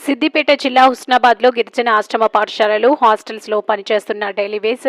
సిద్దిపేట జిల్లా హుస్నాబాద్లో గిరిజన ఆశ్రమ పాఠశాలలు హాస్టల్స్లో పనిచేస్తున్న డైలీవేస్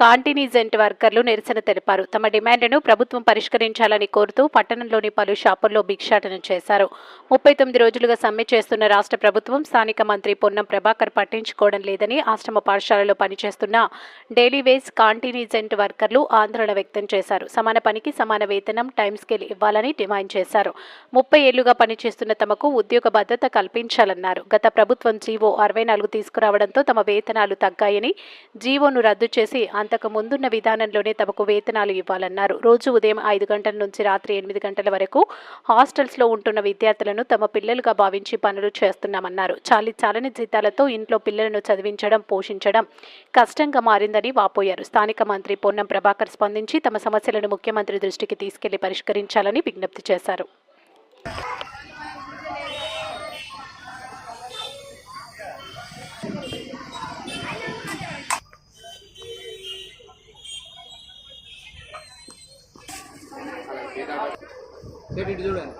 కాంటినిజెంట్ వర్కర్లు నిరసన తెలిపారు. తమ డిమాండ్ను ప్రభుత్వం పరిష్కరించాలని కోరుతూ పట్టణంలోని పలు షాపుల్లో భిక్షాటన చేశారు. ముప్పై తొమ్మిది రోజులుగా సమ్మె చేస్తున్న రాష్ట్ర ప్రభుత్వం స్థానిక మంత్రి పొన్నం ప్రభాకర్ పట్టించుకోవడం లేదని ఆశ్రమ పాఠశాలలో పనిచేస్తున్న డైలీవేస్ కాంటినిజెంట్ వర్కర్లు ఆందోళన వ్యక్తం చేశారు. సమాన పనికి సమాన వేతనం టైం స్కేల్ ఇవ్వాలని డిమాండ్ చేశారు. ముప్పై ఏళ్ళుగా పనిచేస్తున్న తమకు ఉద్యోగ భద్రత కల్పించాలన్నారు. గత ప్రభుత్వం జీవో అరవై నాలుగు తీసుకురావడంతో తమ వేతనాలు తగ్గాయని జీవోను రద్దు చేసి అంతకు ముందున్న విధానంలోనే తమకు వేతనాలు ఇవ్వాలన్నారు. రోజు ఉదయం ఐదు గంటల నుంచి రాత్రి ఎనిమిది గంటల వరకు హాస్టల్స్లో ఉంటున్న విద్యార్థులను తమ పిల్లలుగా భావించి పనులు చేస్తున్నామన్నారు. చాలి చాలని జీతాలతో ఇంట్లో పిల్లలను చదివించడం పోషించడం కష్టంగా మారిందని వాపోయారు. స్థానిక మంత్రి పొన్నం ప్రభాకర్ స్పందించి తమ సమస్యలను ముఖ్యమంత్రి దృష్టికి తీసుకెళ్ళి పరిష్కరించాలని విజ్ఞప్తి చేశారు. సేపు ఇటు చూడండి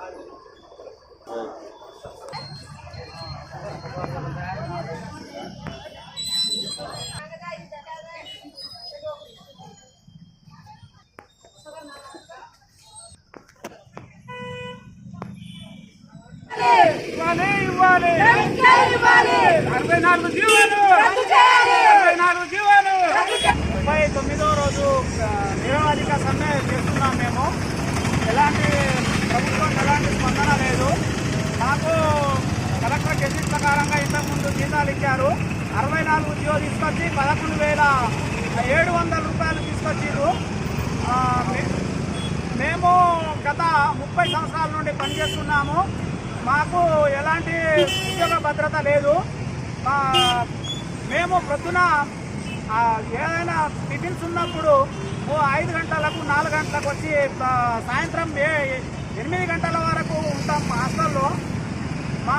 ఇవ్వాలి ఇవ్వాలి అరవై నాలుగు జీవాలు అరవై నాలుగు జీవాలు ముప్పై తొమ్మిదో రోజు ఆ, నిరవధిక సమ్మె చేస్తున్నాం మేము ఎలాంటి ప్రభుత్వం ఎలాంటి స్పందన లేదు. మాకు కలెక్టర్ గెజిట్ ప్రకారంగా ఇంతకుముందు జీతాలు ఇచ్చారు. అరవై నాలుగు జీవో తీసుకొచ్చి పదకొండు వేల ఏడు వందల రూపాయలు తీసుకొచ్చారు మేము గత ముప్పై సంవత్సరాల నుండి పనిచేస్తున్నాము. మాకు ఎలాంటి ఉద్యోగ భద్రత లేదు. మేము ప్రొద్దున ఏదైనా టిఫిన్స్ ఉన్నప్పుడు ఓ ఐదు గంటలకు నాలుగు గంటలకు వచ్చి సాయంత్రం ఏ- ఎనిమిది గంటల వరకు ఉంటాం హాస్టల్లో. మా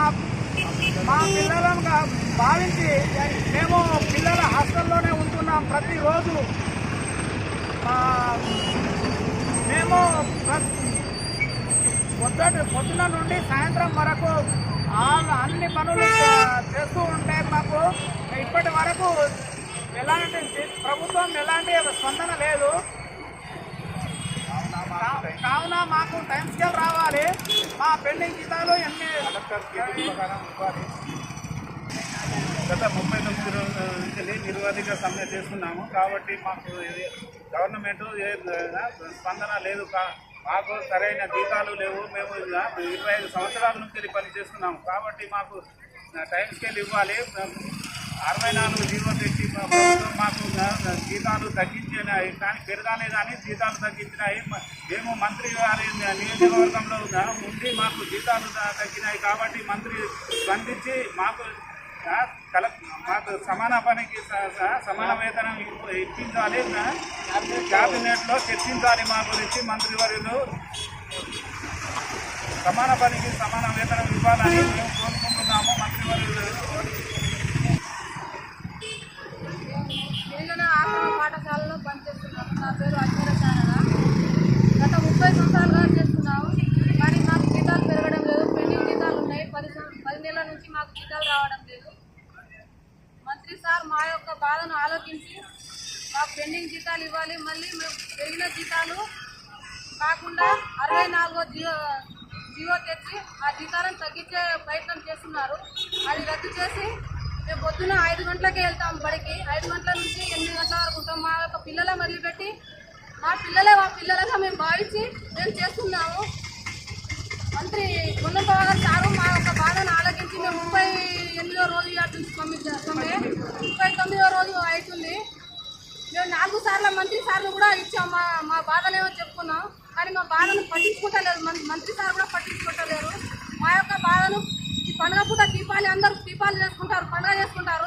మా పిల్లలుగా భావించి మేము పిల్లల హాస్టల్లోనే ఉంటున్నాం ప్రతిరోజు. మేము పొద్దు పొద్దున నుండి సాయంత్రం వరకు అన్ని పనులు చేస్తూ ఉంటే మాకు ఇప్పటి వరకు ఎలాంటి ప్రభుత్వం ఎలాంటి స్పందన లేదు. కావున మాకు టైం స్కేల్ రావాలి. మా పెండింగ్ జీతాలు ఎన్ని? గత ముప్పై తొమ్మిది రోజుల నుంచి నిరవధిక సమ్మె చేస్తున్నాము. కాబట్టి మాకు ఇది గవర్నమెంట్ ఏ స్పందన లేదు. కా- మాకు సరైన జీతాలు లేవు. మేము ఇరవై ఐదు సంవత్సరాల నుంచి ఇది పని చేస్తున్నాము కాబట్టి మాకు టైం స్కేల్ ఇవ్వాలి. అరవై నాలుగు జీవో తెచ్చి మాకు జీతాలు తగ్గించినాయి. కానీ పెరగాలే కానీ జీతాలు తగ్గించినాయి. మేము మంత్రి గారి నియోజకవర్గంలో ఉండి మాకు జీతాలు తగ్గినాయి కాబట్టి మంత్రి స్పందించి మాకు కల మాకు సమాన పనికి సమాన వేతనం ఇప్పించాలి. క్యాబినెట్లో చర్చించాలి మా గురించి మంత్రివర్యులు సమాన పనికి సమాన వేతనం ఇవ్వాలని మేము కోరుకుంటున్నాము మంత్రివర్యులు గిరిజన ఆశ్రమ పాఠశాలలో పనిచేస్తున్నాము నా పేరు అజ్మీర శారద గత ముప్పై సంవత్సరాలుగా చేస్తున్నాము కానీ మాకు జీతాలు పెరగడం లేదు పెండింగ్ జీతాలు ఉన్నాయి పది సం- పది నెలల నుంచి మాకు జీతాలు రావడం లేదు మంత్రి సార్ మా యొక్క బాధను ఆలోచించి మాకు పెండింగ్ జీతాలు ఇవ్వాలి. మళ్ళీ మేము పెరిగిన జీతాలు కాకుండా అరవై నాలుగో జియో జియో తెచ్చి ఆ జీతాలను తగ్గించే ప్రయత్నం చేస్తున్నారు. అది రద్దు చేసి మేము పొద్దున ఐదు గంటలకే వెళ్తాం బడికి. ఐదు గంటల నుంచి ఎనిమిది గంటల వరకు ఉంటాం. మా యొక్క పిల్లల వదిలిపెట్టి మా పిల్లలే మా పిల్లలుగా మేము భావించి మేము చేస్తున్నాము. మంత్రి గుండెబాబు గారు సారు మా యొక్క బాధను ఆలోచించి మేము ముప్పై ఎనిమిదో రోజు ఇవ్వాల్సి పంపించాము ముప్పై రోజు అవుతుంది. మేము నాలుగు సార్లు మంత్రి సార్లు కూడా ఇచ్చాం. మా మా బాధలేమో చెప్పుకున్నాం. కానీ మా బాధను పట్టించుకుంటలేదు మంత్రి సార్ కూడా పట్టించుకుంటలేరు. మా యొక్క బాధను ఈ పండుగ పూట దీపావళి అందరూ దీపాలు చేసుకుంటారు పండుగ చేసుకుంటారు.